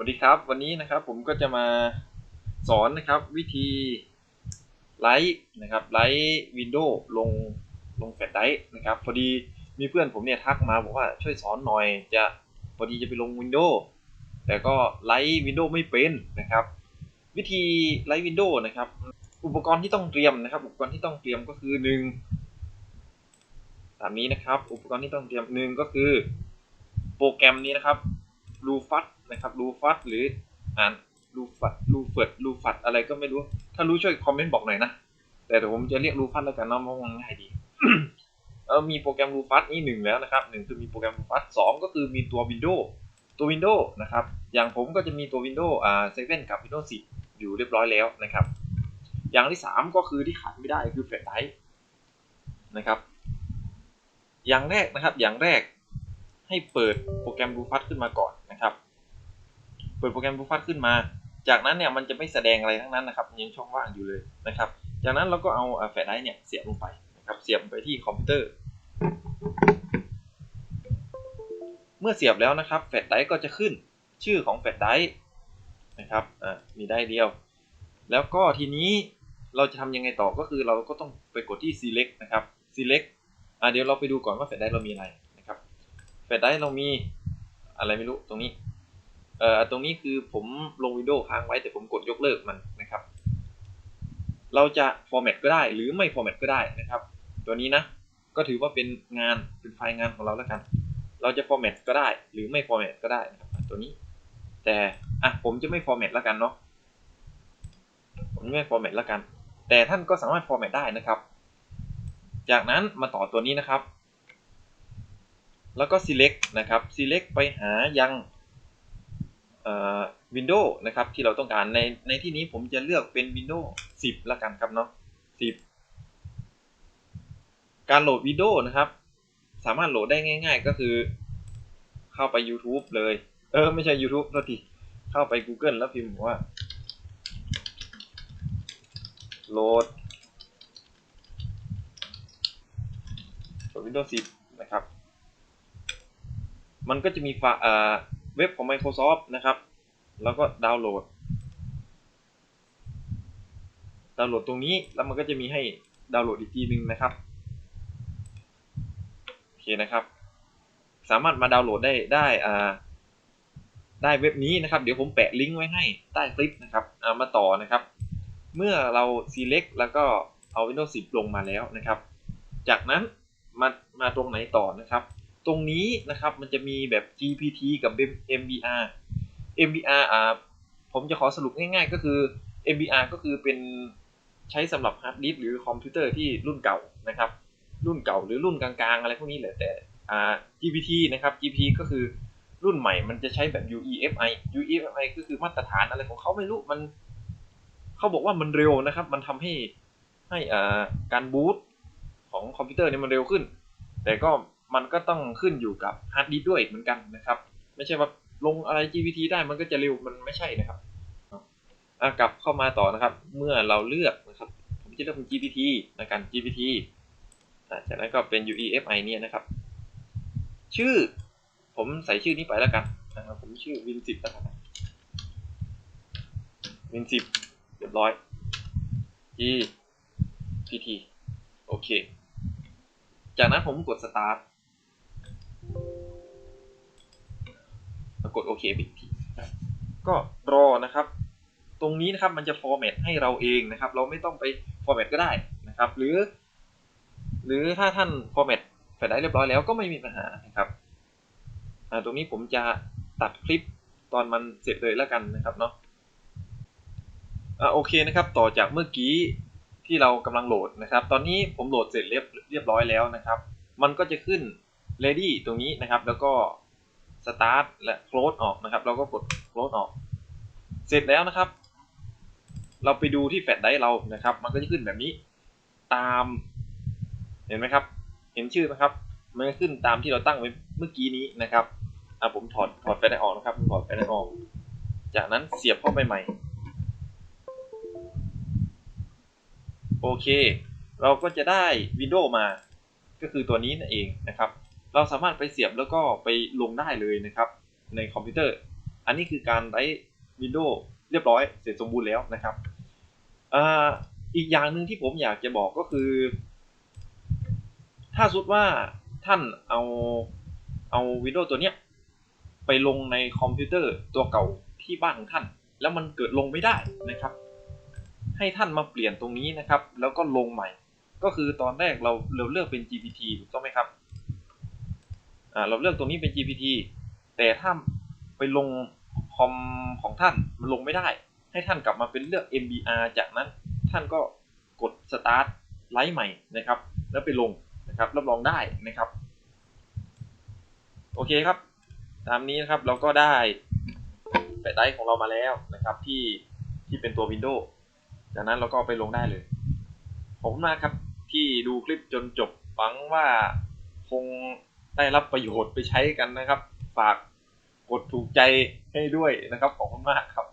วัสดีครับ วันนี้นะครับผมก็จะมาสอนนะครับวิธีไลฟ์นะครับไลฟ์วินโดว์ลงลงแฟลชไดร์นะครับพอดีมีเพื่อนผมเนี่ยทักมาบอกว่าช่วยสอนหน่อยจะพอดีจะไปลงวินโดว์แต่ก็ไลฟ์วินโดว์ไม่เป็นนะครับ วิธีไลฟ์วินโดว์นะครับอุปกรณ์ที่ต้องเตรียมนะครับ อุปกรณ์ที่ต้องเตรียมก็คือหนึ่งตามนี้นะครับ อุปกรณ์ที่ต้องเตรียมหนึ่งก็คือโปรแกรมนี้นะครับรูฟัต นะครับรูฟัตหรืออ่านรูฟัตรูเฟิดรูฟัตอะไรก็ไม่รู้ ถ้ารู้ช่วยคอมเมนต์บอกหน่อยนะแต่เดี๋ยวผมจะเรียกรูฟัตแล้วกันเนาะเพราะมันง่ายดีเออมีโปรแกรมรูฟัตนี่หนึ่งแล้วนะครับหนึ่งคือมีโปรแกรมรูฟัตสองก็คือมีตัว Windows ตัว Windows นะครับ อย่างผมก็จะมีตัว Windows อ่า7กับ Windows 10 อยู่เรียบร้อยแล้วนะครับ อย่างที่สามก็คือที่ขาดไม่ได้คือแฟลชไดร์นะครับ อย่างแรกนะครับ อย่างแรกให้เปิดโปรแกรม b ูฟั t ขึ้นมาก่อนนะครับ เปิดโปรแกรม b ูฟั t ขึ้นมา จากนั้นเนี่ยมันจะไม่แสดงอะไรทั้งนั้นนะครับยังช่องว่างอยู่เลยนะครับ จากนั้นเราก็เอาแฟลชไดรฟ์เนี่ยเสียบลงไปนะครับเสียบไปที่คอมพิวเตอร์ เมื่อเสียบแล้วนะครับแฟลชไดรฟ์ก็จะขึ้นชื่อของแฟลชไดรฟ์นะครับอ่ามีได้เดียว แล้วก็ทีนี้เราจะทำยังไงต่อก็คือเราก็ต้องไปกดที่ select นะครับ select อ่าเดี๋ยวเราไปดูก่อนว่าแฟลชไดรฟ์เรามีอะไรนะครับแฟลชไดรฟ์เรามีอะไรไม่รู้ตรงนี้ เอ่อตรงนี้คือผมลง Windows ค้างไว้แต่ผมกดยกเลิกมันนะครับ เราจะ format ก็ได้หรือไม่ format ก็ได้นะครับ ตัวนี้นะ ก็ถือว่าเป็นงานเป็นไฟล์งานของเราแล้วกัน เราจะ format ก็ได้หรือไม่ format ก็ได้นะครับตัวนี้ แต่อะผมจะไม่ format แล้วกันเนาะผมไม่ format แล้วกัน แต่ท่านก็สามารถ format ได้นะครับ จากนั้นมาต่อตัวนี้นะครับ แล้วก็ select นะครับ select ไปหายัง วินโดว์นะครับที่เราต้องการในในที่นี้ผมจะเลือกเป็น Windows 10 ละกันครับเนาะ10 การโหลดวิดีโอนะครับ สามารถโหลดได้ง่าย ๆ ก็คือ เข้าไป YouTube เลย เออ ไม่ใช่ YouTube โทษทีเข้าไป Google แล้วพิมพ์ว่า โหลด Windows 10 นะครับ มันก็จะมี เว็บของ Microsoft นะครับ แล้วก็ดาวน์โหลด ดาวน์โหลดตรงนี้แล้วมันก็จะมีให้ดาวน์โหลดอีกทีนึงนะครับโอเคนะครับ สามารถมาดาวน์โหลดได้ได้อ่าได้เว็บนี้นะครับ เดี๋ยวผมแปะลิงก์ไว้ให้ใต้คลิปนะครับามาต่อนะครับ เมื่อเรา select แล้วก็เอา Windows 10 ลงมาแล้วนะครับ จากนั้นมามาตรงไหนต่อนะครับ ตรงนี้นะครับมันจะมีแบบ GPT กับ MBR MBR อ่าผมจะขอสรุปง่ายๆ ก็คือ MBR ก็คือเป็นใช้สำหรับฮาร์ดดิสก์หรือคอมพิวเตอร์ที่รุ่นเก่านะครับ รุ่นเก่าหรือรุ่นกลางๆ อะไรพวกนี้แหละแต่อ่า GPT นะครับ GPT ก็คือรุ่นใหม่มันจะใช้แบบ UEFI UEFI ก็คือมาตรฐานอะไรของเขาไม่รู้มันเขาบอกว่ามันเร็วนะครับ มันทำให้ให้อ่าการบูตของคอมพิวเตอร์เนี่ยมันเร็วขึ้น แต่ก็ มันก็ต้องขึ้นอยู่กับฮาร์ดดิสก์ด้วยเหมือนกันนะครับ ไม่ใช่ว่าลงอะไร GPT ได้มันก็จะเร็วมันไม่ใช่นะครับกลับเข้ามาต่อนะครับ เมื่อเราเลือกนะครับผมจะเลือกเป็น GPT ในการ GPT จากนั้นก็เป็น UEFI เนี่ยนะครับ ชื่อผมใส่ชื่อนี้ไปแล้วกันนะครับผมชื่อ Win10 แล้วกัน Win10 เรียบร้อย GPT โอเค จากนั้นผมกด Start กดโอเคไปอีกทีก็รอนะครับ ตรงนี้นะครับมันจะ format ให้เราเองนะครับ เราไม่ต้องไป format ก็ได้นะครับ หรือ หรือถ้าท่าน format แฟลชไดร์เรียบร้อยแล้วก็ไม่มีปัญหานะครับตรงนี้ผมจะตัดคลิปตอนมันเสร็จเลยแล้วกันนะครับเนาะโอเคนะครับ ต่อจากเมื่อกี้ที่เรากำลังโหลดนะครับ ตอนนี้ผมโหลดเสร็จเรียบเรียบร้อยแล้วนะครับ มันก็จะขึ้น ready ตรงนี้นะครับ แล้วก็ start และ close ออกนะครับ เราก็กด close ออก เสร็จแล้วนะครับ เราไปดูที่แฟลชไดร์เรานะครับ มันก็จะขึ้นแบบนี้ตามเห็นไหมครับ เห็นชื่อไหมครับ มันก็ขึ้นตามที่เราตั้งไว้เมื่อกี้นี้นะครับอะผมถอดถอดแฟลชไดร์ออกนะครับถอดแฟลชไดร์ออก จากนั้นเสียบเข้าไปใหม่โอเค เราก็จะได้วิดีโอมา ก็คือตัวนี้นั่นเองนะครับ เราสามารถไปเสียบแล้วก็ไปลงได้เลยนะครับ ในคอมพิวเตอร์ อันนี้คือการไลฟ์วินโดว์เรียบร้อยเสร็จสมบูรณ์แล้วนะครับอ,อีกอย่างหนึ่งที่ผมอยากจะบอกก็คือ ถ้าสมมติว่าท่านเอาเอาวินโดว์ตัวเนี้ยไปลงในคอมพิวเตอร์ตัวเก่าที่บ้านของท่าน แล้วมันเกิดลงไม่ได้นะครับ ให้ท่านมาเปลี่ยนตรงนี้นะครับ แล้วก็ลงใหม่ ก็คือตอนแรกเราเราเลือกเป็น GPT ถูกต้องไหมครับ เราเลือกตรงนี้เป็น GPT แต่ถ้าไปลงคอมของท่านมันลงไม่ได้ ให้ท่านกลับมาเป็นเลือก MBR จากนั้นท่านก็กด start ไลฟ์ใหม่นะครับ แล้วไปลงนะครับรับรองได้นะครับ โอเคครับ ตามนี้นะครับเราก็ได้แฟลชไดของเรามาแล้วนะครับ ที่ที่เป็นตัว Windows จากนั้นเราก็ไปลงได้เลยขอบคุณมากครับที่ดูคลิปจนจบหวังว่าคง ได้รับประโยชน์ไปใช้กันนะครับ ฝากกดถูกใจให้ด้วยนะครับ ขอบคุณมากครับ